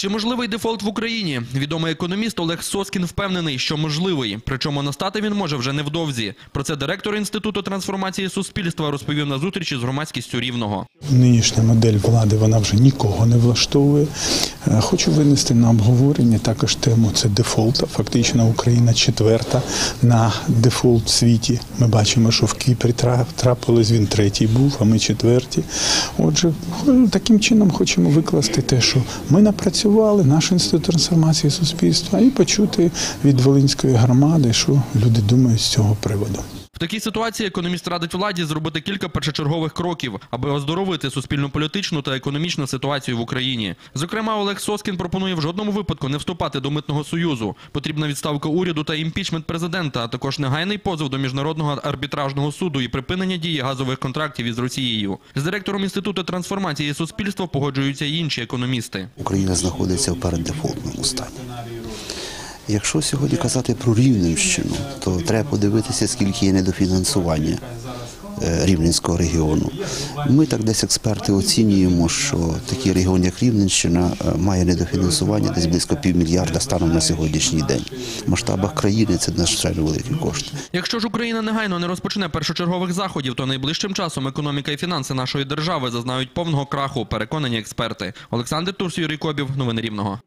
Чи можливий дефолт в Україні? Відомий економіст Олег Соскін впевнений, що можливий. Причому настати він може вже невдовзі. Про це директор інституту трансформації суспільства розповів на зустрічі з громадськістю рівного. Нинішня модель влади вона вже нікого не влаштовує. Е, Хочу винести на обговорення також тему це дефолта. Фактично Україна четверта на дефолт світі. Ми бачимо, що в Кіпрі тра- трапилось, він третій був, а ми четверті. Отже, е, таким чином хочемо викласти те, що ми напрацювали, наш інститут трансформації суспільства, і почути від Волинської громади, що люди думають з цього приводу. В такій ситуації економіст радить владі зробити кілька першочергових кроків, аби оздоровити суспільну політичну та економічну ситуацію в Україні. Зокрема, Олег Соскін пропонує в жодному випадку не вступати до митного союзу. Потрібна відставка уряду та імпічмент президента, а також негайний позов до міжнародного арбітражного суду і припинення дії газових контрактів із Росією. З директором інституту трансформації суспільства погоджуються й інші економісти. Україна знаходиться в переддефолтному стані. Якщо сьогодні казати про Рівненщину, то треба подивитися, скільки є недофінансування е, Рівненського регіону. Ми так десь експерти оцінюємо, що такий регіон, як Рівненщина, е, має недофінансування десь близько півмільярда станом на сьогоднішній день. В масштабах країни це надзвичайно великі кошти. Якщо ж Україна негайно не розпочне першочергових заходів, то найближчим часом економіка і фінанси нашої держави зазнають повного краху, переконані експерти. Олександр Турс, Юрій Кобів, новини Рівного.